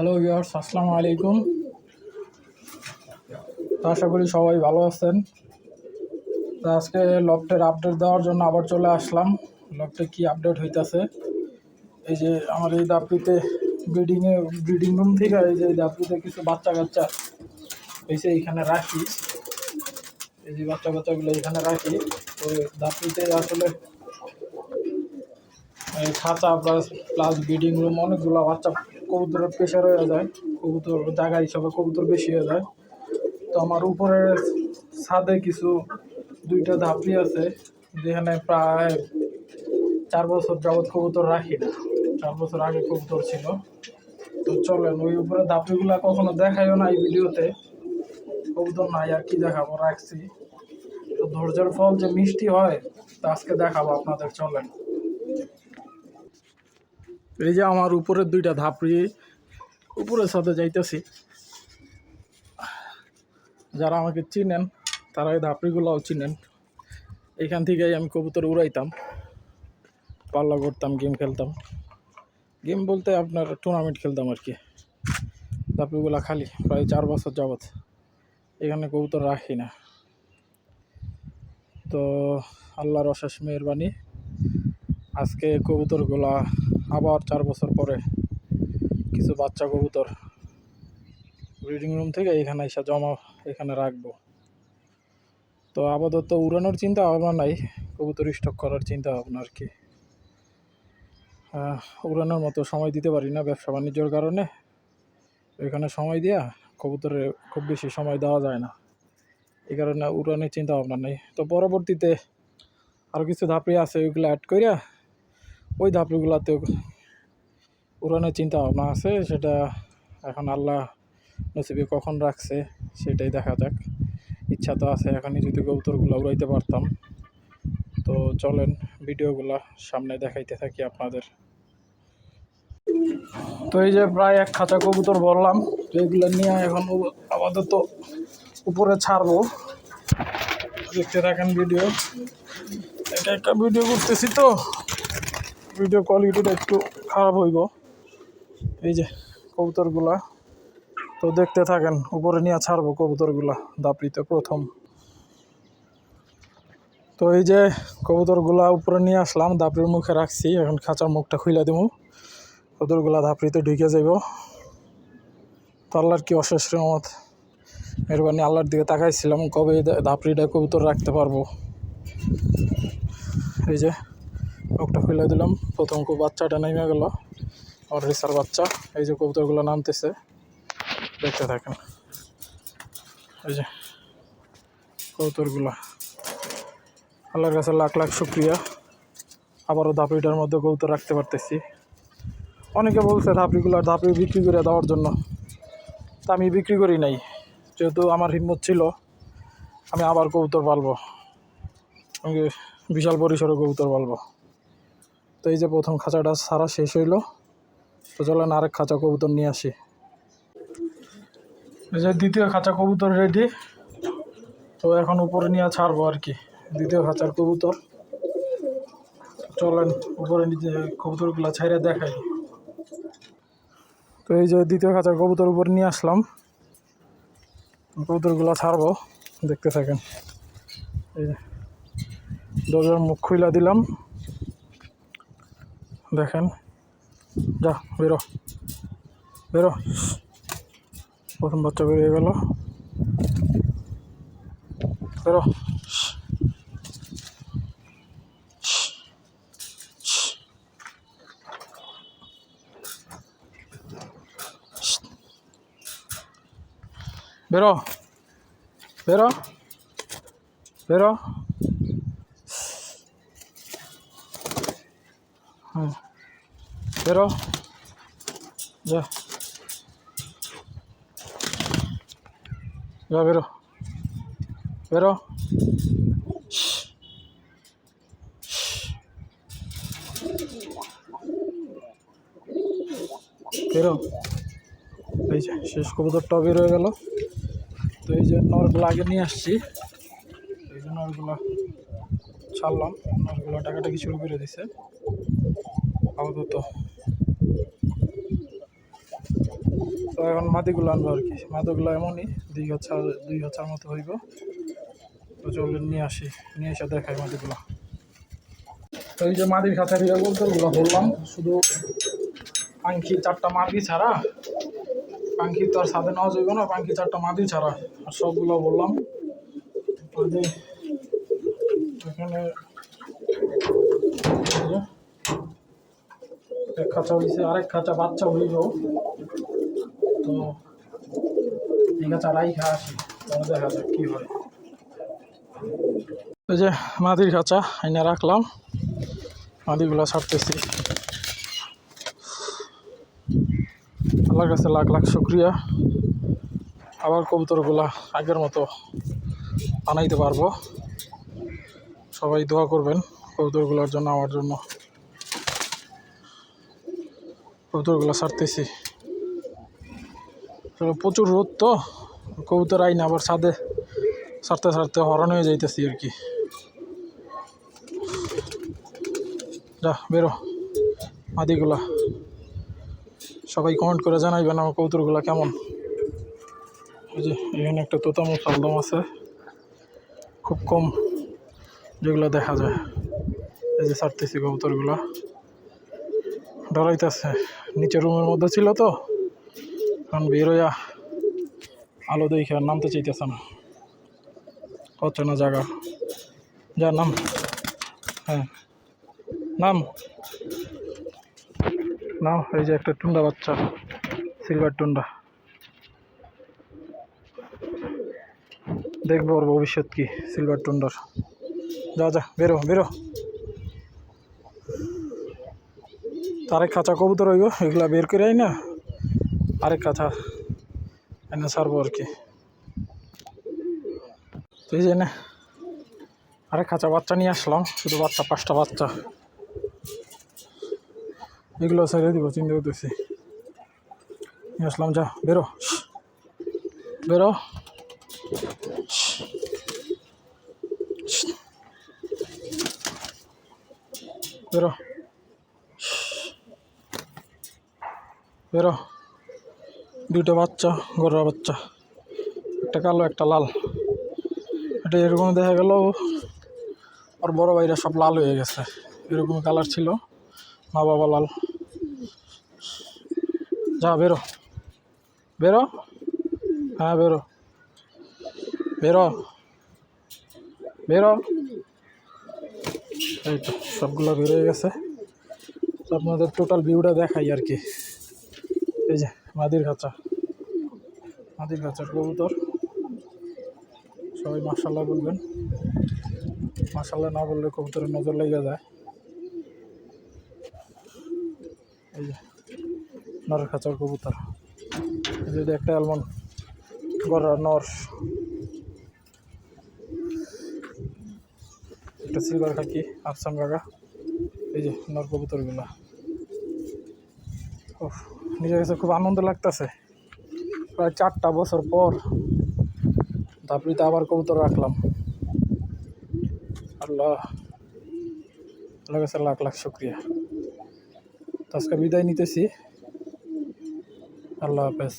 Hello viewers আসসালামু আলাইকুম। আশা করি সবাই ভালো আছেন। তো আজকে লকটের আপডেট দেওয়ার জন্য আবার চলে আসলাম। লকটে কি আপডেট হইতাছে? এই যে আমার এই দাপিতে ব্রিডিংয়ে ব্রিডিং রুম থেকে এই যে দাপিতে কিছু বাচ্চা কাচ্চা এসে এইখানে রাখি। এই যে বাচ্চা কাচ্চাগুলো এখানে রাখি। তো দাপিতে আসলে খাঁচা প্লাস প্লাস ব্রিডিং রুম অনেকগুলো বাচ্চা কবুতরের প্রেশার হয়ে যায়, কবুতর জায়গা হিসাবে কবুতর বেশি হয়ে যায়। তো আমার উপরে ছাদে কিছু দুইটা ধাপড়ি আছে, যেখানে প্রায় চার বছর যাবৎ কবুতর রাখি না। চার বছর আগে কবুতর ছিল। তো চলেন, ওই উপরে ধাপড়িগুলো কখনো দেখাইও না এই ভিডিওতে। কবুতর নাই, আর কি দেখাবো? রাখছি। তো ধৈর্যের ফল যে মিষ্টি হয়, তা আজকে দেখাবো আপনাদের, চলেন। এই যে আমার উপরের দুইটা ধাপড়ি উপরের সাথে যাইতেছি। যারা আমাকে চিনেন, তারা এই ধাপড়িগুলোও চিনেন। এখান থেকেই আমি কবুতর উড়াইতাম, পাল্লা করতাম, গেম খেলতাম। গেম বলতে আপনার টুর্নামেন্ট খেলতাম আর কি। ধাপড়িগুলো খালি, প্রায় চার বছর যাবৎ। এখানে কবুতর রাখি না। তো আল্লাহর অশেষ মেহরবানি, আজকে কবুতরগুলা আবার চার বছর পরে কিছু বাচ্চা কবুতর ব্রিডিং রুম থেকে এখানে এসে জমা এখানে রাখব। তো আপাতত উড়ানোর চিন্তা ভাবনা নাই, কবুতর স্টক করার চিন্তা ভাবনা আর কি। উড়ানোর মতো সময় দিতে পারি না ব্যবসা বাণিজ্যর কারণে। এখানে সময় দেওয়া কবুতরে খুব বেশি সময় দেওয়া যায় না। এই কারণে উড়ানোর চিন্তা ভাবনা নেই। তো পরবর্তীতে আরও কিছু ধাপড়ি আছে, ওইগুলো অ্যাড করিয়া ওই ধাপড়িগুলোতে উড়ানোর চিন্তা ভাবনা আছে, সেটা এখন আল্লাহ নসিবে কখন রাখছে সেটাই দেখা যাক। ইচ্ছা তো আছে এখনই যদি কবুতরগুলো উড়াইতে পারতাম। তো চলেন ভিডিওগুলো সামনে দেখাইতে থাকি আপনাদের। তো এই যে প্রায় এক খাঁচা কবুতর বললাম তো এগুলো নিয়ে এখন আপাতত উপরে ছাড়বো। দেখতে থাকেন ভিডিও। এটা একটা ভিডিও করতেছি তো। ভিডিও কোয়ালিটিটা একটু খারাপ হইব। এই যে কবুতরগুলা। তো দেখতে থাকেন, উপরে নিয়ে ছাড়বো কবুতরগুলা, দাপড়িতে প্রথম। তো এই যে কবুতরগুলা উপরে নিয়ে আসলাম, দাপড়ির মুখে রাখছি, এখন খাঁচার মুখটা খুলে দেবো কবুতরগুলা দাপড়িতে ঢুকে যাইব। তো আল্লাহর কি অশেষ রহমত, মেহরবানি আল্লাহর দিকে তাকাইছিলাম, কবে দাপড়িটা কবুতর রাখতে পারব। এই যে মুখটা ফেলে দিলাম। প্রথম বাচ্চাটা নেমে গেল। আমার রিসার বাচ্চা। এই যে কবুতরগুলো নামতেছে। দেখতে থাকেন। এই যে কবুতরগুলো। আল্লাহর কাছে লাখ লাখ শুক্রিয়া। আবারও ধাপড়িটার মধ্যে কবুতর রাখতে পারতেছি। অনেকে বলছে ধাপড়িগুলো ধাপড়ি বিক্রি করে দেওয়ার জন্য। তা আমি বিক্রি করি নাই। যেহেতু আমার হিম্মত ছিল, আমি আবার কবুতর পালবো। বিশাল পরিসরে কবুতর পালবো। তো এই যে প্রথম খাঁচাটা সারা শেষ হইল। তো চলেন আরেক খাঁচা কবুতর নিয়ে আসি। এই যে দ্বিতীয় খাঁচা কবুতর রেডি তো এখন উপরে নিয়ে ছাড়বো আর কি, দ্বিতীয় খাঁচার কবুতর। চলেন উপরে নিজে কবুতরগুলো ছাইরে দেখাই। তো এই যে দ্বিতীয় খাঁচার কবুতর উপরে নিয়ে আসলাম। কবুতরগুলো ছাড়বো, দেখতে থাকেন। এই যে দরজার মুখ খুইলা দিলাম। দেখেন। যা বেরো। বেরো। প্রথম বাচ্চা বেরিয়ে গেল। বেরো। বেরো। বেরো। বেরো। হ্যাঁ বেরো। যা। যা, বেরো। বেরো। বেরো। এই যে শেষ কবুতরটাও বের হয়ে গেল। তো এই যে নরগুলো আগে নিয়ে আসছি। এই যে নরগুলো ছাড়লাম। নরগুলো টাকাটাকি শুরু করে দিছে। আপাতত। তো এখন মাটিগুলো আনব আর কি। মাটিগুলো এমনই, দুই হাজার দুই হাজার মতো হইব। তো চলুন নিয়ে আসি, নিয়ে এসে দেখাই মাটিগুলো। তো এই যে মাটির খাঁচার ইয়ে বলতেগুলো বললাম শুধু পাঙ্কি চারটা মাটি ছাড়া। পাঙ্কি তো আর সাথে নেওয়া যাবে না পাঙ্কি চারটা মাটি ছাড়া। আর সবগুলো বললাম। এখানে এই যে এক খাঁচা হয়েছে, আরেক খাঁচা বাচ্চা হইব তো এই খাঁচা আসি তাহলে দেখা যাক কী হয়। এই যে মাদির খাঁচা, আইনা রাখলাম। মাদিগুলো ছাড়তেছি। আল্লাহর কাছে লাখ লাখ শুক্রিয়া। আবার কবুতরগুলা আগের মতো বানাইতে পারব। সবাই দোয়া করবেন কবুতরগুলোর জন্য, আমার জন্য। কবুতরগুলো ছাড়তেছি। প্রচুর রোদ তো, কবুতর আইন আবার ছাদে ছাড়তে ছাড়তে হরণ হয়ে যাইতেছি আর কি। যা, বেরো। মাদিগুলা। সবাই কমেন্ট করে জানাইবেন আমার কবুতরগুলা কেমন। এই যে, এখানে একটা তোতা মুসালদম আছে। খুব কম যেগুলো দেখা যায়। এই যে ছাড়তেছি কবুতরগুলা। ডরাইতেছে। নিচে রুমের মধ্যে ছিল তো। কারণ বেরোয়া আলো দেখে আর নামতে চাইতেছে না। হচ্ছে না জায়গা। যা, নাম। হ্যাঁ। নাম। নাম, এই যে একটা টুন্ডা বাচ্চা, সিলভার টুন্ডা। দেখব ওর ভবিষ্যৎ কি, সিলভার টুন্ডার। যা যা, বেরো বেরো আরেক খাঁচা কবুতর হইব, এগুলা বের করে আই না আরেক খাঁচা এনে ছাড়বো আর কি। তো এই যে না আরেক খাঁচা বাচ্চা নিয়ে আসলাম, শুধু বাচ্চা, পাঁচটা বাচ্চা। এগুলো ছেড়ে দিব, চিন্তা করতেছি। নিয়ে আসলাম, যা, বেরো। বেরো। বেরো। বেরো। দুটো বাচ্চা, গরুর বাচ্চা। একটা কালো, একটা লাল। এটা এরকম দেখা গেল আর বড় ভাইরা সব লাল হয়ে গেছে। এরকম কালার ছিল, মা বাবা লাল। যা, বেরো। বেরো? হ্যাঁ বেরো। বেরো। বেরো। এই তো সবগুলো বেরোয় গেছে। আপনাদের টোটাল ভিউটা দেখাই আর কি। এই যে মাদির খাঁচা। মাদির খাঁচার কবুতর। সবাই মার্শাল্লাহ বলবেন। মার্শাল্লাহ না বললে কবুতরের নজর লেগে যায়। এই যে নর খাঁচার কবুতর। এই যে একটা অ্যালমন্ড গড়া নর। একটা সিলভার খাকি আফসান বাগা এই যে নর কবুতরগুলা। উফ, নিজের কাছে খুব আনন্দ লাগতেছে। প্রায় চারটা বছর পর তারপরে আবার কবুতর রাখলাম। আল্লাহ আল্লাহ কাছে লাখ লাখ শুক্রিয়া। তো আজকে বিদায় নিতেছি। আল্লাহ হাফেজ।